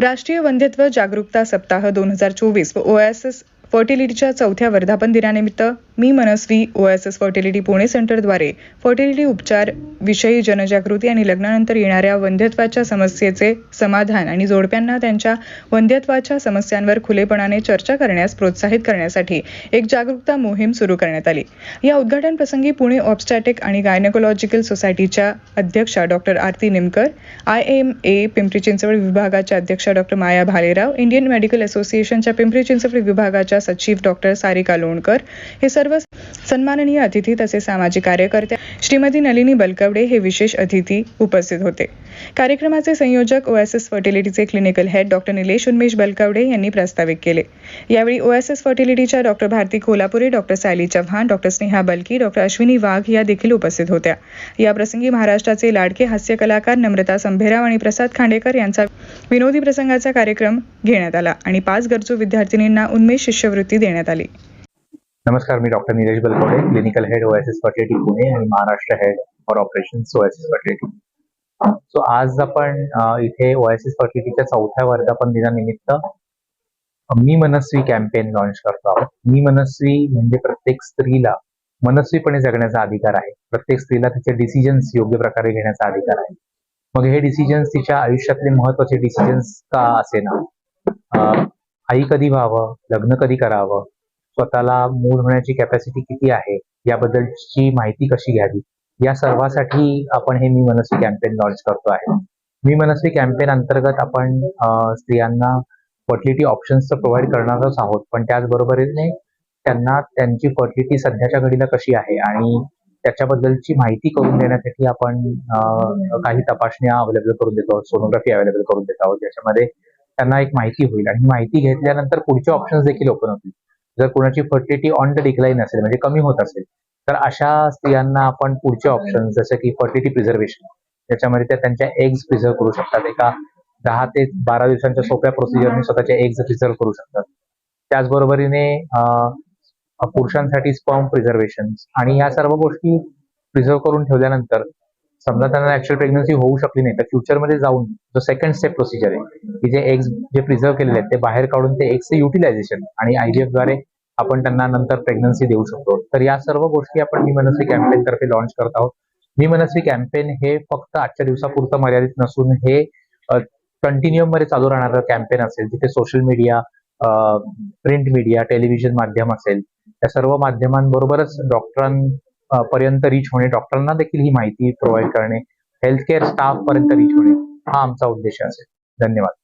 राष्ट्रीय वंध्यत्व जागरूकता सप्ताह दोन हजार चोवीस व ओएसएस फर्टिलिटीच्या चौथ्या वर्धापन दिनानिमित्त मी मनस्वी ओएसएस फर्टिलिटी पुणे सेंटरद्वारे फर्टिलिटी उपचार विषयी जनजागृती आणि लग्नानंतर येणाऱ्या वंध्यत्वाच्या समस्येचे समाधान आणि जोडप्यांना त्यांच्या वंध्यत्वाच्या समस्यांवर खुलेपणाने चर्चा करण्यास प्रोत्साहित करण्यासाठी एक जागरूकता मोहीम सुरू करण्यात आली. या उद्घाटन प्रसंगी पुणे ऑबस्टॅटिक आणि गायनेकोलॉजिकल सोसायटीच्या अध्यक्षा doctor Aarti Nimkar I M A Pimpri Chinchwad विभागाच्या अध्यक्षा doctor Maya Bhalerao Indian medical असोसिएशनच्या पिंपरी चिंचवड विभागाच्या सचिव डॉक्टर सारिका लोणकर हे सर्व सन्माननीय अतिथी तसेच सामाजिक कार्यकर्त्या श्रीमती नलिनी बलकवडे हे विशेष अतिथी उपस्थित होते. कार्यक्रमाचे संयोजक OSS फर्टिलिटीचे clinical head doctor Nilesh Unmesh Balkawade यांनी प्रास्ताविक केले. यावेळी OSS फर्टिलिटीच्या doctor Bharati Kolhapure doctor Sayali Chavan doctor Sneha Balki doctor Ashwini Wagh या देखील उपस्थित होत्या. या प्रसंगी महाराष्ट्राचे लाडके हास्य कलाकार नम्रता संभेराव आणि प्रसाद खांडेकर यांचा विनोदी प्रसंगाचा कार्यक्रम घेण्यात आला आणि पाच गरजू विद्यार्थिनींना उन्मेष शिष्यवृत्ती देण्यात आली. नमस्कार मी doctor Nilesh Balkode clinical head OSS fertility Pune आणि Maharashtra head for operations OSS fertility so आज आपण इथे ओएसएस फर्टिलिटीच्या चौथ्या वर्धापन दिनानिमित्त मी मनस्वी कॅम्पेन लॉन्च करतो आहोत. मी मनस्वी म्हणजे प्रत्येक स्त्रीला मनस्वीपणे जगण्याचा अधिकार आहे. प्रत्येक स्त्रीला तिचे डिसिजन्स योग्य प्रकारे घेण्याचा अधिकार आहे. मग हे डिसिजन्स तिच्या आयुष्यातले महत्त्वाचे डिसिजन्स का असे ना आई कधी व्हावं? लग्न कधी करावं? स्वतःला मूल होण्याची कॅपॅसिटी किती आहे? याबद्दलची माहिती कशी घ्यावी? या सर्वासाठी आपण हे मी मनस्वी कॅम्पेन लॉन्च करतो आहे. मी मनस्वी कॅम्पेन अंतर्गत आपण स्त्रियांना फर्टिलिटी ऑप्शन्स तर प्रोव्हाइड करणारच आहोत. पण त्याचबरोबरीने त्यांना त्यांची फर्टिलिटी सध्याच्या घडीला कशी आहे आणि त्याच्याबद्दलची माहिती करून देण्यासाठी आपण काही तपासण्या अवेलेबल करून देतो सोनोग्राफी अवेलेबल करून देत आहोत. ज्याच्यामध्ये त्यांना एक माहिती होईल. आणि माहिती घेतल्यानंतर पुढचे ऑप्शन्स देखील ओपन होतील. जर कोणाची फर्टिलिटी ऑन द डिक्लाईन असेल म्हणजे कमी होत असेल तर अशा स्त्रियांना आपण पुढचे ऑप्शन जसं की फर्टिलिटी प्रिझर्वेशन त्याच्यामध्ये त्या त्यांच्या एग्ज प्रिझर्व करू शकतात. एका दहा ते बारा दिवसांच्या सोप्या प्रोसिजरने स्वतःचे एग्ज प्रिझर्व करू शकतात. त्याचबरोबरीने पुरुषांसाठी स्पर्म प्रिझर्वेशन आणि या सर्व गोष्टी प्रिझर्व करून ठेवल्यानंतर समजा त्यांना ऍक्च्युअल प्रेग्नन्सी होऊ शकली नाही तर फ्युचरमध्ये जाऊन जो सेकंड स्टेप प्रोसिजर आहे की जे एग्ज जे प्रिझर्व केलेले आहेत ते बाहेर काढून ते एग्सचे युटिलायझेशन आणि आयडीएफद्वारे आपण त्यांना नंतर प्रेग्नन्सी देऊ शकतो. तर या सर्व गोष्टी आपण मी मनस्वी कॅम्पेन तर्फे लॉन्च करत आहोत. मी मनसी कॅम्पेन हे फक्त आजच्या दिवसापुरतं मर्यादित नसून हे कंटिन्युअममध्ये चालू राहणारं कॅम्पेन असेल जिथे social media print media television माध्यम असेल या सर्व माध्यमांबरोबरच डॉक्टरां पर्यंत रीच होणे डॉक्टरांना देखील ही माहिती प्रोव्हाइड करणे हेल्थ केअर स्टाफ पर्यंत रीच होणे हा आमचा उद्देश असेल. धन्यवाद.